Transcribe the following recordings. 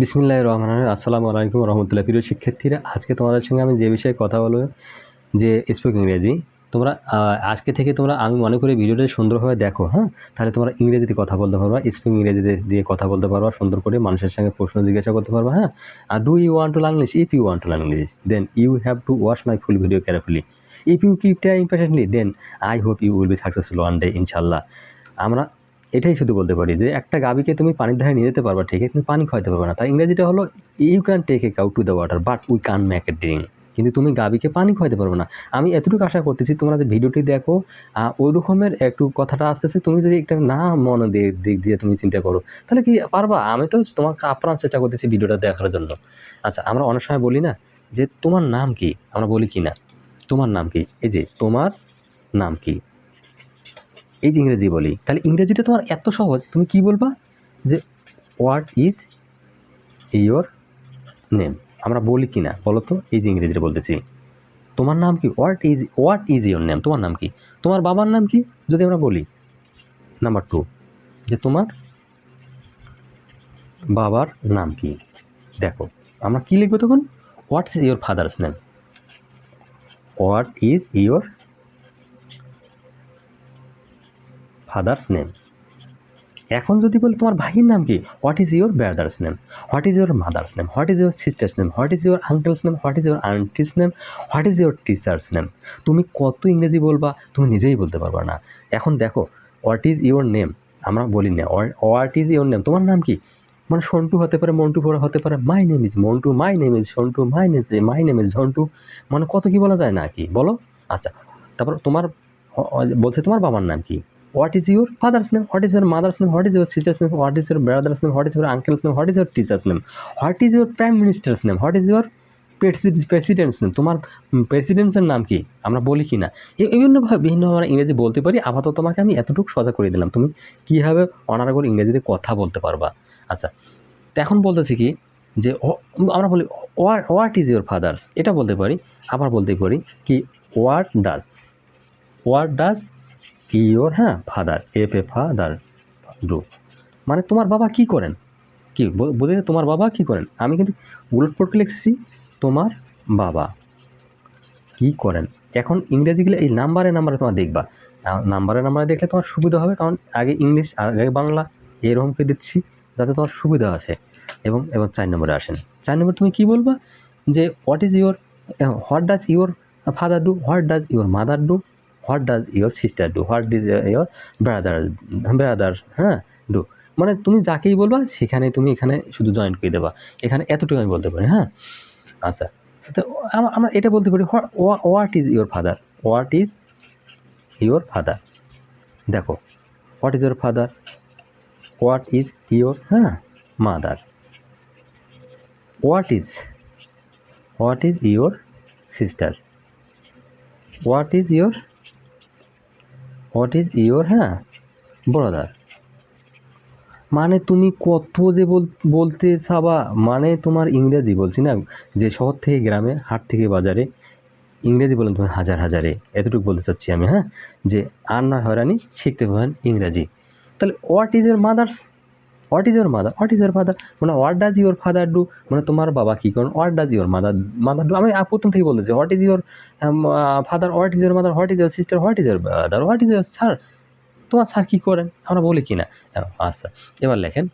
বিসমিল্লাহ রহমান রহিম। আসসালামু আলাইকুম রহমতুল্লাহ। প্রিয় শিক্ষার্থীরা, আজকে তোমাদের সঙ্গে আমি যে বিষয়ে কথা বলব, যে স্পোক ইংরেজি, তোমরা আজকে থেকে তোমরা, আমি মনে করি ভিডিওটা সুন্দরভাবে দেখো হ্যাঁ? তাহলে তোমরা ইংরেজিতে কথা বলতে পারবা, স্পোক ইংরেজিতে দিয়ে কথা বলতে পারবা, সুন্দর করে মানুষের সঙ্গে প্রশ্ন জিজ্ঞাসা করতে পারবা হ্যাঁ? আর do you want to learn English if you want to learn English then you have to watch my full video carefully if you keep trying patiently then I hope you will be successful one day ইনশাল্লাহ আমরা এটাই শুধু বলতে পারি যে একটা গাবিকে তুমি পানির ধারে নিয়ে যেতে পারবা ঠিকই তুমি পানি খাওয়াতে পারবে না। তার ইংরেজিটা হলো you can take a cow to the water but we can make a drink কিন্তু তুমি গাবিকে পানি খাওয়াতে পারবে না। আমি এতটুকু আশা করতেছি, তোমরা যে ভিডিওটি দেখো ওই রকমের একটু কথাটা আসতেছে, তুমি যদি একটা না মনে দিয়ে, দিক দিয়ে তুমি চিন্তা করো, তাহলে কি পারবা? আমি তো তোমাকে আপ্রাণ চেষ্টা করতেছি ভিডিওটা দেখার জন্য। আচ্ছা আমরা অনেক সময় বলি না যে তোমার নাম কি? আমরা বলি কি না তোমার নাম কি? এই যে, তোমার নাম কি? এই যে ইংরেজি বলি, তাহলে ইংরেজিটা তোমার এত সহজ, তুমি কি বলবা? যে হোয়াট ইজ ইয়োর নেম আমরা বলি কি না বলো তো এই যে ইংরেজিটা বলতেছি। তোমার নাম কি? What is what is your name তোমার নাম কি? তোমার বাবার নাম কি? যদি আমরা বলি নাম্বার টু যে তোমার বাবার নাম কি? দেখো, আমরা কি লিখব তখন? What is your father's name what is your father's name এখন যদি বলি তোমার ভাইয়ের নাম কি? What is your brother's name what is your mother's name what is your sister's name what is your uncle's name what is your auntie's name what is your teacher's name তুমি কত ইংরেজি বলবা, তুমি নিজেই বলতে পারবা না। এখন দেখো হোয়াট ইজ ইউর নেম আমরা বলি না হোয়াট ইজ ইউর নেম তোমার নাম কি? মানে সন্টু হতে পারে, মন্টু পড়া হতে পারে my name is Montu my name is Shontu my name my name is Jhontu মানে কত কি বলা যায় না কি, বলো? আচ্ছা তারপর তোমার বলছে তোমার বাবার নাম কি? What is your father's name what is your mother's name what is your sister's name what is your brother's name what is your uncle's name what is your teacher's name what is your prime minister's name what is your president's name তোমার প্রেসিডেন্টসের নাম কি? আমরা বলি কি না? বিভিন্নভাবে বিভিন্নভাবে আমরা ইংরেজি বলতে পারি। আপাতত তোমাকে আমি এতটুকু সজা করে দিলাম। তুমি কীভাবে অনারাগর ইংরেজিতে কথা বলতে পারবা? আচ্ছা তো এখন বলতেছি কি যে আমরা বলি হোয়াট ইজ ইউর ফাদার্স এটা বলতে পারি। আবার বলতে পারি কি what does what does your হ্যাঁ father F A father do মানে তোমার বাবা কি করেন? কি বুঝে তোমার বাবা কি করেন? আমি কিন্তু উলটপট লিখেছি, তোমার বাবা কি করেন? এখন ইংরেজিগুলো এই নাম্বারে নাম্বারে তোমার দেখবা। নাম্বারে নাম্বারে দেখলে তোমার সুবিধা হবে, কারণ আগে ইংলিশ, আগে বাংলা, এরকম করে দিচ্ছি, যাতে তোমার সুবিধা আসে। এবং এবং চার নম্বরে আসেন। চার নম্বর তুমি কি বলবা? যে what is your what does your father do what does your mother do what does your sister do what does your brother brother হ্যাঁ ডু মানে তুমি যাকেই বলবা, সেখানে তুমি এখানে শুধু জয়েন করে দেবা। এখানে এতটুকু আমি বলতে পারি হ্যাঁ? আচ্ছা। তো আমরা এটা বলতে পারি what is your father what is your father দেখো what is your father what is your হ্যাঁ mother what is what is your sister what is your what is your হ্যাঁ ব্রাদার মানে তুমি কত যে বল- বলতে চাবা মানে তোমার ইংরেজি বলছি না? যে শহর থেকে গ্রামে, হাট থেকে বাজারে, ইংরেজি বলেন তুমি হাজার হাজারে, এতটুকু বলতে চাচ্ছি আমি হ্যাঁ? যে আর না হয়রানি, শিখতে পারেন ইংরাজি। তাহলে what is your mother's what is your mother what is your father মানে what does your father do মানে তোমার বাবা কী করেন? What does your mother mother do আমি প্রথম থেকে বলতেছি what is your father what is your mother what is your sister what is your brother what is your sir তোমার স্যার কী করেন? আমরা বলি কি না হ্যাঁ, আচ্ছা। এবার লেখেন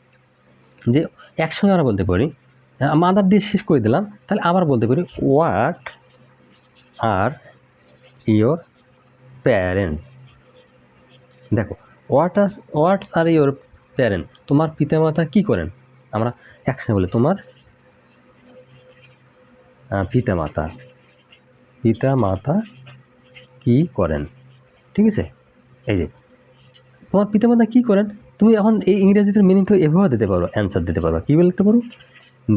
যে একসঙ্গে আমরা বলতে পারি মাদার দিয়ে শেষ করে দিলাম তাহলে আবার বলতে পারি হোয়াট আর ইয়োর প্যারেন্টস দেখো what us what's are your parent, তোমার পিতামাতা কী করেন? আমরা একসঙ্গে বলি, তোমার পিতামাতা পিতামাতা কী করেন? ঠিক আছে? এই যে, তোমার পিতামাতা কী করেন? তুমি এখন এই ইংরেজিতে মিনিং তো এভাবে দিতে পারো অ্যান্সার দিতে পারো। কী বলতে পারো?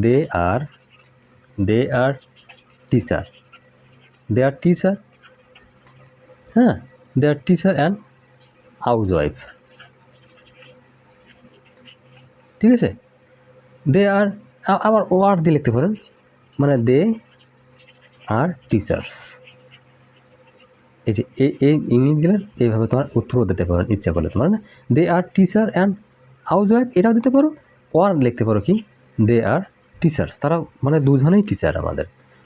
দে আর দে are teacher they are teacher হ্যাঁ they are teacher and housewife ঠিক আছে? দে আর আবার ও আর দিয়ে লিখতে পারেন। মানে দে আর টিচার্স এই যে এই ইংলিশগুলোর এইভাবে তোমার উত্তরও দিতে পারো, ইচ্ছা করলে তোমার, না? They are teacher and housewife এটাও দিতে পারো ওয়ার লিখতে পারো কি? দে আর টিচার্স তারা মানে দুজনেই টিচার আমাদের।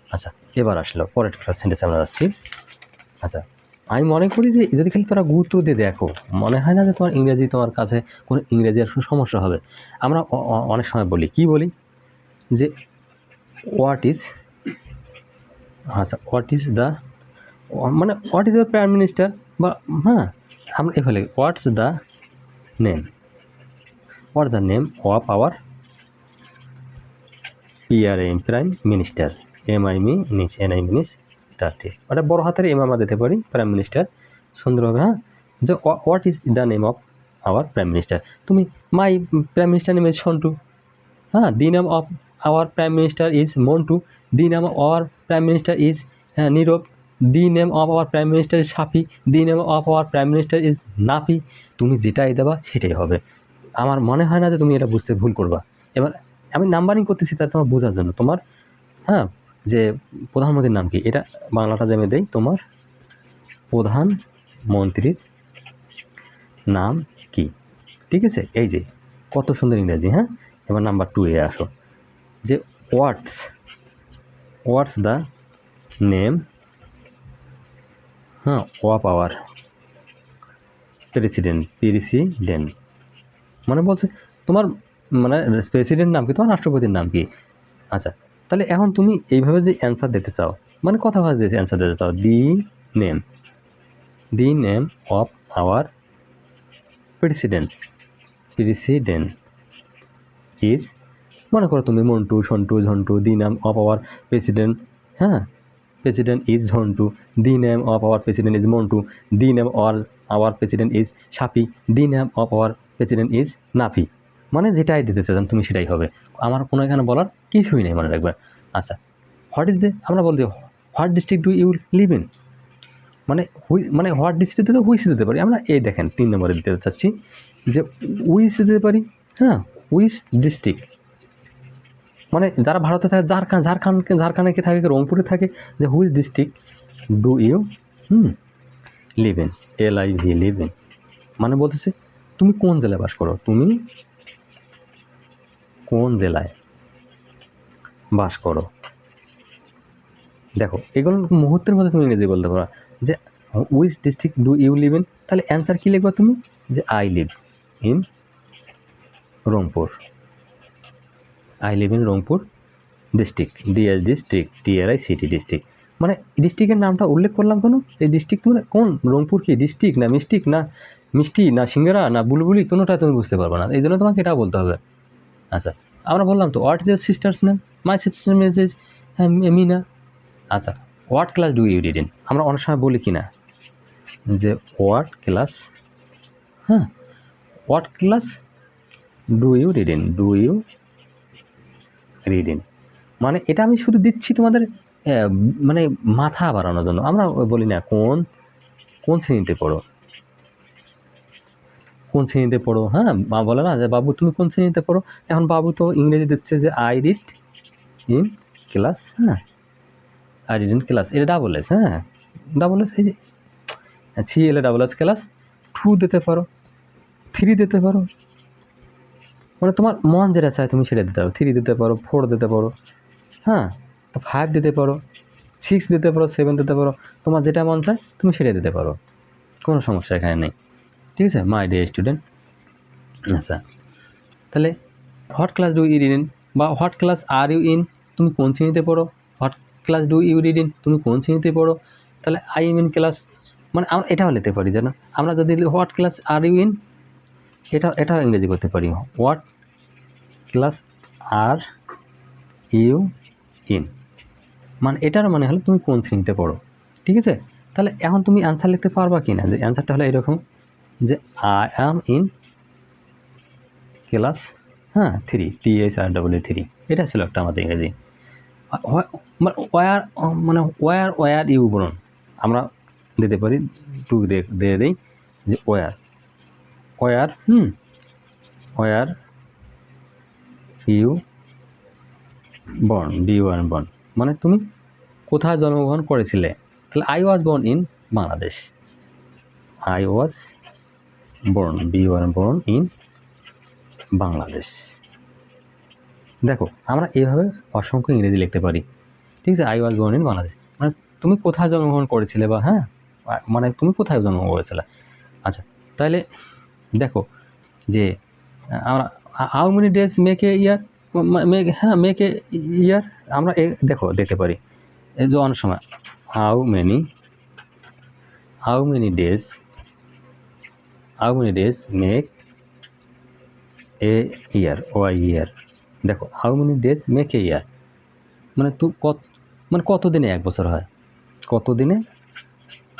আচ্ছা এবার আসলো পরের ক্লাস সেন্টেন্স আমরা আসছি। আচ্ছা আমি মনে করি যে যদি খালি তোরা গুরুত্ব দিয়ে দেখো, মনে হয় না যে তোমার ইংরেজি তোমার কাছে কোনো ইংরেজি আর সমস্যা হবে? আমরা অনেক সময় বলি, কি বলি? যে হোয়াট ইজ আচ্ছা হোয়াট ইজ দ্য মানে what is the prime minister বা হ্যাঁ আমরা এ ফেলে what's the name what the name of our PRM prime minister M I mi nis N I minis ঠিক ওটা বড় হাতের এম আমরা দিতে পারি প্রাইম মিনিস্টার সুন্দরভাবে হ্যাঁ? যে what is the name of our prime minister তুমি my prime minister name is Shontu হ্যাঁ the name of our prime minister is Montu the name of our prime minister is Nirob the name of our prime minister is Safi the name of our prime minister is Nafi তুমি যেটাই দেবা, সেটাই হবে। আমার মনে হয় না যে তুমি এটা বুঝতে ভুল করবা। এবার আমি নাম্বারিং করতেছি তা তোমার বোঝার জন্য। তোমার হ্যাঁ যে প্রধানমন্ত্রীর নাম কি? এটা বাংলাটা আমি দেই। তোমার প্রধানমন্ত্রীর নাম কি? ঠিক আছে? এই যে, কত সুন্দর ইংরেজি হ্যাঁ? এবার নাম্বার টু এ আসো। যে হোয়াটস হোয়াটস দ্য নেম হ্যাঁ ওয়া পাওয়ার প্রেসিডেন্ট প্রেসিডেন্ট। মানে বলছে, তোমার মানে প্রেসিডেন্ট নাম কি? তোমার রাষ্ট্রপতির নাম কি? আচ্ছা তাহলে এখন তুমি এইভাবে যে অ্যান্সার দিতে চাও মানে কথা অ্যান্সার দিতে চাও the name the name of our president president is মনে করো তুমি Montu, Shontu, Jhontu the name of our president হ্যাঁ? President is Jhontu the name of our president is Montu the name or our president is Sapi the name of our president is Nafi. মানে যেটাই দিতে চান তুমি সেটাই হবে। আমার কোনো এখানে বলার কিছুই নেই, মনে রাখবে। আচ্ছা হোয়াট ইজ দ্য আমরা বলতে what district do you live in মানে হুই মানে হোয়াট ডিস্ট্রিক্ট দিতে হুইস দিতে পারি? আমরা এই দেখেন, তিন নম্বরে দিতে চাচ্ছি যে উইস দিতে পারি? হ্যাঁ উইস ডিস্ট্রিক্ট মানে যারা ভারতে থাকে, ঝাড়খণ্ড ঝাড়খণ্ড, ঝাড়খণ্ডে কে থাকে, রংপুরে থাকে, যে which district do you hmm live in L I V live in মানে বলতেছে, তুমি কোন জেলায় বাস করো? তুমি কোন জেলায় বাস করো? দেখো, এগুলো মুহূর্তের মধ্যে তুমি ইংরেজি বলতে পারো যে which district do you live in তাহলে অ্যান্সার কী লিখবা তুমি? যে I live in Rangpur. I live in Rangpur district DS district TRI city district মানে ডিস্ট্রিক্টের নামটা উল্লেখ করলাম কেন? এই ডিস্ট্রিক্ট মানে কোন? রংপুর কি? ডিস্ট্রিক্ট না মিস্টিক না মিষ্টি না সিঙ্গারা না বুলবুলি? কোনোটা তুমি বুঝতে পারবে না। এই জন্য তোমাকে এটা বলতে হবে। আচ্ছা। আমরা বললাম তো what is your sister's name my sister name is Mina আচ্ছা what class do you did in আমরা অনেক সময় বলি কি না যে হোয়াট ক্লাস হ্যাঁ। What class do you read in do you read in মানে এটা আমি শুধু দিচ্ছি তোমাদের মানে মাথা বাড়ানোর জন্য। আমরা বলি না কোন কোন শ্রেণীতে পড়ো? কোন শ্রেণীতে পড়ো? হ্যাঁ মা বলে না যে, বাবু, তুমি কোন শ্রেণীতে পড়ো? এখন বাবু তো ইংরেজি দিচ্ছে যে আই রিড ইন ক্লাস হ্যাঁ। আই রিড ইন ক্লাস এটা ডাবল এস হ্যাঁ। ডাবল এস এই যে সি এলে ডাবল এস ক্লাস টু দিতে পারো থ্রি দিতে পারো। মানে তোমার মন যেটা চায় তুমি সেটা দিতে পারো। থ্রি দিতে পারো ফোর দিতে পারো হ্যাঁ। তো ফাইভ দিতে পারো সিক্স দিতে পারো সেভেন দিতে পারো, তোমার যেটা মন চায় তুমি সেটা দিতে পারো। কোনো সমস্যা এখানে নেই। ঠিক আছে মাই ডে স্টুডেন্ট আচ্ছা তাহলে what class do you in বা what class are you in তুমি কোন শ্রেণীতে পড়ো? What class do you read in তুমি কোন শ্রেণীতে পড়ো? তাহলে আই এম ইন ক্লাস মানে আমরা এটাও নিতে পারি যেন আমরা যদি what class are you in এটা এটাও ইংরেজি করতে পারি। What class are you in মানে এটার মানে হলো তুমি কোন শ্রেণীতে পড়ো। ঠিক আছে? তাহলে এখন তুমি অ্যান্সার লিখতে পারবা কি না যে অ্যান্সারটা হলো এরকম। যে আই অ্যাম ইন ক্লাস হ্যাঁ three T H R double three এটা ছিল একটা আমাদের ইংরেজি। মানে ওয়ার মানে ওয়ার ওয়ার ইউ বলুন। আমরা দিতে পারি, টু দিয়ে দিই যে where where hmm where you born B one born মানে তুমি কোথায় জন্মগ্রহণ করেছিলে? তাহলে I was born in Bangladesh I was born B one born in Bangladesh. দেখো, আমরা এভাবে অসংখ্য ইংরেজি লিখতে পারি। ঠিক আছে, I was born in Bangladesh. মানে তুমি কোথায় জন্মগ্রহণ করেছিলে বা হ্যাঁ? মানে তুমি কোথায় জন্মগ্রহণ করেছিলে? আচ্ছা তাহলে দেখো যে, আমরা how many days make year make হ্যাঁ মেক ইয়ার আমরা এ, দেখো, দেখতে পারি। যে অনেক সময় how many how many days how many days make a year O year দেখো how many days make a year মানে তু কত মানে কত দিনে এক বছর হয়? কত দিনে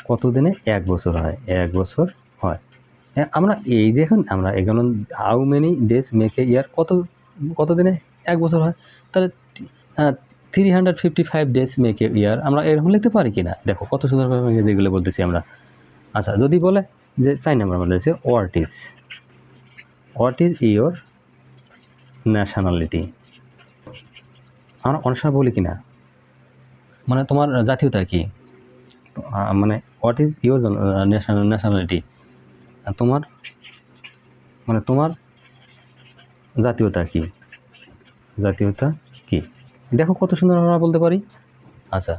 কত দিনে এক বছর হয়? এক বছর হয়। হ্যাঁ আমরা এই যে এখন, আমরা এখানে how many days make a year কত কত দিনে এক বছর হয়? তাহলে three hundred fifty five days make a year আমরা এরকম লিখতে পারি কি না দেখো, কত সুন্দরভাবে ইংরেজিগুলো বলতেছি আমরা। আচ্ছা যদি বলে যে চার নাম্বার বলেছে what is what is your nationality আমরা অনেক সময় বলি কি না মানে তোমার জাতীয়তা কি? মানে হোয়াট ইজ ইয়োর ন্যাশনালিটি তোমার মানে তোমার জাতীয়তা কি? জাতীয়তা কি? দেখো কত সুন্দর আমরা বলতে পারি। আচ্ছা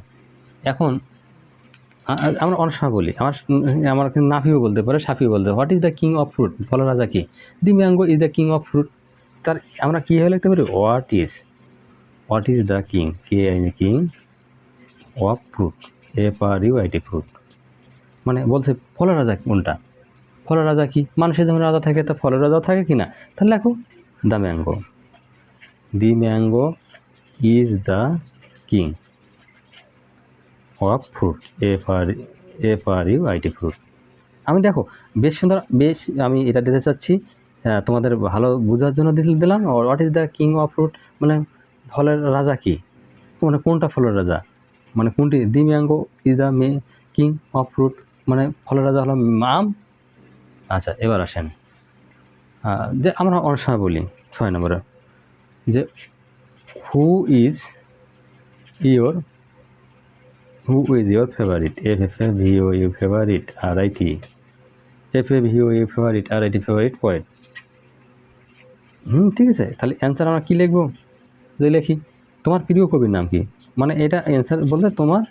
এখন আমরা অনেক সময় বলি। আমার আমার নাফিও বলতে পারে, সাফিও বলতে what is the king of fruit ফল রাজা কি? The mango is the king of fruit তার, আমরা কী হয়ে লিখতে পারি? What is what is the king K I king of fruit A par U IT fruit মানে বলছে, ফলের রাজা কোনটা? ফলের রাজা কি? মানুষের যেমন রাজা থাকে, তা ফলের রাজাও থাকে কি না? তাহলে লেখো the mango the mango is the king of fruit A par A R U IT fruit আমি দেখো, বেশ সুন্দর, বেশ আমি এটা দিতে চাচ্ছি তোমাদের ভালো বোঝার জন্য দিল- দিলাম what is the king of fruit মানে ফলের রাজা কি? মানে কোনটা ফলের রাজা? মানে কোনটি? The mango is the may king of fruit মানে ফলের রাজা হলো আম আচ্ছা এবার আসেন। যে আমরা অনেক সময় বলি, ছয় নম্বরে, যে who is your who is your favourite F F A V O U favourite R I T F A V O U favourite R I favourite point হুম, ঠিক আছে। তাহলে অ্যান্সার আমরা কী লিখব? যে লিখি, তোমার প্রিয় কবির নাম কি? মানে এটা অ্যান্সার বলতে তোমার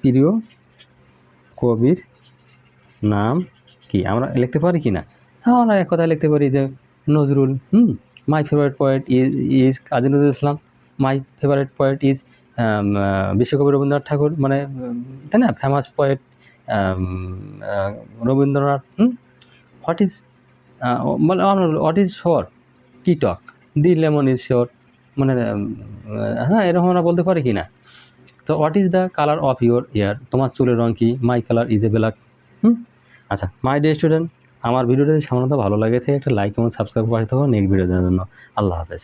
প্রিয় কবির নাম কি? আমরা লিখতে পারি কি না? হ্যাঁ আমরা এক কথায় লিখতে পারি যে Nazrul, hmm? My favourite poet is is Kazi Nazrul Islam. My favourite poet is বিশ্বকবি রবীন্দ্রনাথ ঠাকুর মানে তাই না? Famous poet Rabindranath what is মানে হোয়াট ইজ শোর টি টক? দি লেমন ইজ শোর মানে হ্যাঁ এরকম আমরা বলতে পারি কি না তো what is the colour of your hair তোমার চুলের রং কি? My colour is a black hmm? আচ্ছা মাই ডে স্টুডেন্ট আমার ভিডিওটা যদি সামান্য ভালো লাগে থাকে, একটা লাইক এবং সাবস্ক্রাইব করে থাকো নেক্সট ভিডিওর জন্য। আল্লাহ হাফেজ।